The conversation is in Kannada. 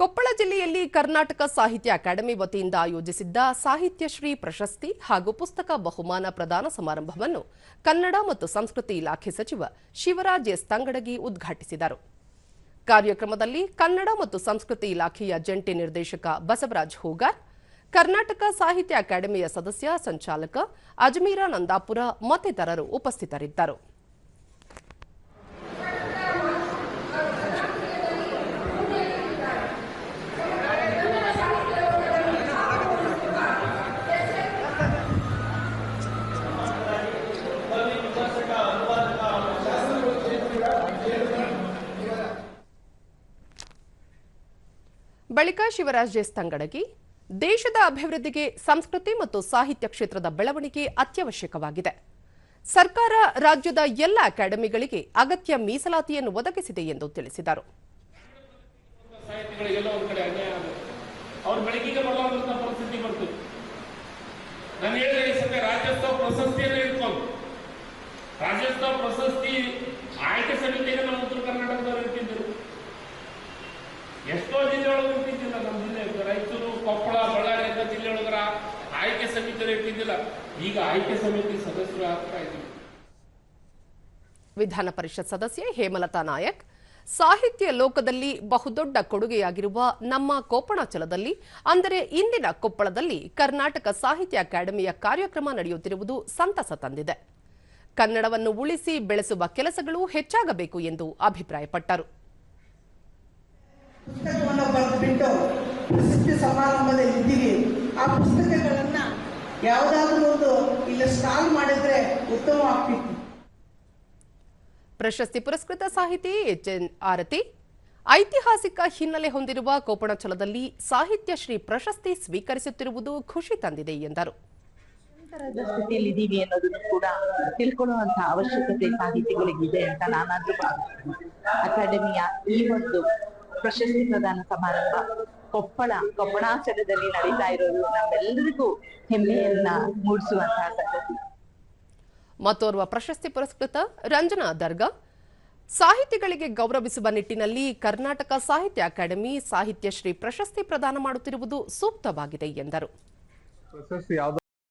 ಕೊಪ್ಪಳ ಜಿಲ್ಲೆಯಲ್ಲಿ ಕರ್ನಾಟಕ ಸಾಹಿತ್ಯ ಅಕಾಡೆಮಿ ವತಿಯಿಂದ ಆಯೋಜಿಸಿದ್ದ ಸಾಹಿತ್ಯಶ್ರೀ ಪ್ರಶಸ್ತಿ ಹಾಗೂ ಪುಸ್ತಕ ಬಹುಮಾನ ಪ್ರದಾನ ಸಮಾರಂಭವನ್ನು ಕನ್ನಡ ಮತ್ತು ಸಂಸ್ಕೃತಿ ಇಲಾಖೆ ಸಚಿವ ಶಿವರಾಜ್ ಎಸ್ ತಂಗಡಗಿ ಉದ್ಘಾಟಿಸಿದರು. ಕಾರ್ಯಕ್ರಮದಲ್ಲಿ ಕನ್ನಡ ಮತ್ತು ಸಂಸ್ಕೃತಿ ಇಲಾಖೆಯ ಜಂಟಿ ನಿರ್ದೇಶಕ ಬಸವರಾಜ್ ಹೂಗಾರ್, ಕರ್ನಾಟಕ ಸಾಹಿತ್ಯ ಅಕಾಡೆಮಿಯ ಸದಸ್ಯ ಸಂಚಾಲಕ ಅಜ್ಮೀರ ನಂದಾಪುರ ಮತ್ತಿತರರು ಉಪಸ್ಥಿತರಿದ್ದರು. ಬಳಿಕ ಶಿವರಾಜ್ ಎಸ್ ತಂಗಡಗಿ, ದೇಶದ ಅಭಿವೃದ್ಧಿಗೆ ಸಂಸ್ಕೃತಿ ಮತ್ತು ಸಾಹಿತ್ಯ ಕ್ಷೇತ್ರದ ಬೆಳವಣಿಗೆ ಅತ್ಯವಶ್ಯಕವಾಗಿದೆ. ಸರ್ಕಾರ ರಾಜ್ಯದ ಎಲ್ಲ ಅಕಾಡೆಮಿಗಳಿಗೆ ಅಗತ್ಯ ಮೀಸಲಾತಿಯನ್ನು ಒದಗಿಸಿದೆ ಎಂದು ತಿಳಿಸಿದರು. ರಾಜ್ಯೋತ್ಸವ ಒಂದ್ ಆಯ್ಕೆ ಸಮಿತಿಯಲ್ಲಿ ಇಟ್ಟಿದ್ದಿಲ್ಲ. ಈಗ ಆಯ್ಕೆ ಸಮಿತಿ ಸದಸ್ಯರು ಆಗ್ತಾ ಇದ್ದೀವಿ ವಿಧಾನ ಪರಿಷತ್ ಸದಸ್ಯೆ ಹೇಮಲತಾ ನಾಯಕ್ ಸಾಹಿತ್ಯ ಲೋಕದಲ್ಲಿ ಬಹುದೊಡ್ಡ ಕೊಡುಗೆಯಾಗಿರುವ ನಮ್ಮ ಕೋಪಣಾಚಲದಲ್ಲಿ ಅಂದರೆ ಇಂದಿನ ಕೊಪ್ಪಳದಲ್ಲಿ ಕರ್ನಾಟಕ ಸಾಹಿತ್ಯ ಅಕಾಡೆಮಿಯ ಕಾರ್ಯಕ್ರಮ ನಡೆಯುತ್ತಿರುವುದು ಸಂತಸ ತಂದಿದೆ. ಕನ್ನಡವನ್ನು ಉಳಿಸಿ ಬೆಳೆಸುವ ಕೆಲಸಗಳು ಹೆಚ್ಚಾಗಬೇಕು ಎಂದು ಅಭಿಪ್ರಾಯಪಟ್ಟರು. ಪ್ರಸಿದ್ಧಿ ಸಮಾರಂಭದಲ್ಲಿ ಇದ್ದೀವಿ. ಆ ಪುಸ್ತಕಗಳನ್ನ ಯಾವುದಾದ್ರೂ ಒಂದು ಇಲ್ಲಿ ಸ್ಟಾಲ್ ಮಾಡಿದ್ರೆ ಉತ್ತಮವಾಗ್ತಿತ್ತು. ಪ್ರಶಸ್ತಿ ಪುರಸ್ಕೃತ ಸಾಹಿತಿ ಎಚ್ ಎನ್ ಆರತಿ. ಐತಿಹಾಸಿಕ ಹಿನ್ನೆಲೆ ಹೊಂದಿರುವ ಕೋಪಣಚಲದಲ್ಲಿ ಸಾಹಿತ್ಯ ಶ್ರೀ ಪ್ರಶಸ್ತಿ ಸ್ವೀಕರಿಸುತ್ತಿರುವುದು ಖುಷಿ ತಂದಿದೆ ಎಂದರು. ತರದ ಸ್ಥಿತಿಯಲ್ಲಿ ಇದೀವಿ ಅನ್ನೋದನ್ನು ಕೂಡ ತಿಳ್ಕೊಳ್ಳುವಂತ ಅವಶ್ಯಕತೆ ಸಾಹಿತಿಗಳಿಗಿದೆ ಅಂತ ನಾನಾದ್ರೂ ಭಾವಿಸ್ತೀನಿ. ಅಕಾಡೆಮಿಯ ಈ ಒಂದು ಪ್ರಶಸ್ತಿ ಪ್ರದಾನ ಸಮಾರಂಭ ಕೊಪ್ಪಳ ಕೊಪ್ಪಳಾಚಲದಲ್ಲಿ ನಡೀತಾ ಇರೋದು. ನಮ್ಮೆಲ್ಲರಿಗೂ ಹೆಮ್ಮೆಯನ್ನ ಮೂಡಿಸುವಂತಹ ಸಂಗತಿ ಮತ್ತೋರ್ವ ಪ್ರಶಸ್ತಿ ಪುರಸ್ಕೃತ ರಂಜನಾ ದರ್ಗಾ. ಸಾಹಿತಿಗಳಿಗೆ ಗೌರವಿಸುವ ನಿಟ್ಟಿನಲ್ಲಿ ಕರ್ನಾಟಕ ಸಾಹಿತ್ಯ ಅಕಾಡೆಮಿ ಸಾಹಿತ್ಯ ಶ್ರೀ ಪ್ರಶಸ್ತಿ ಪ್ರದಾನ ಮಾಡುತ್ತಿರುವುದು ಸೂಕ್ತವಾಗಿದೆ ಎಂದರು. ಪ್ರಶಸ್ತಿ ಯಾವ್ದು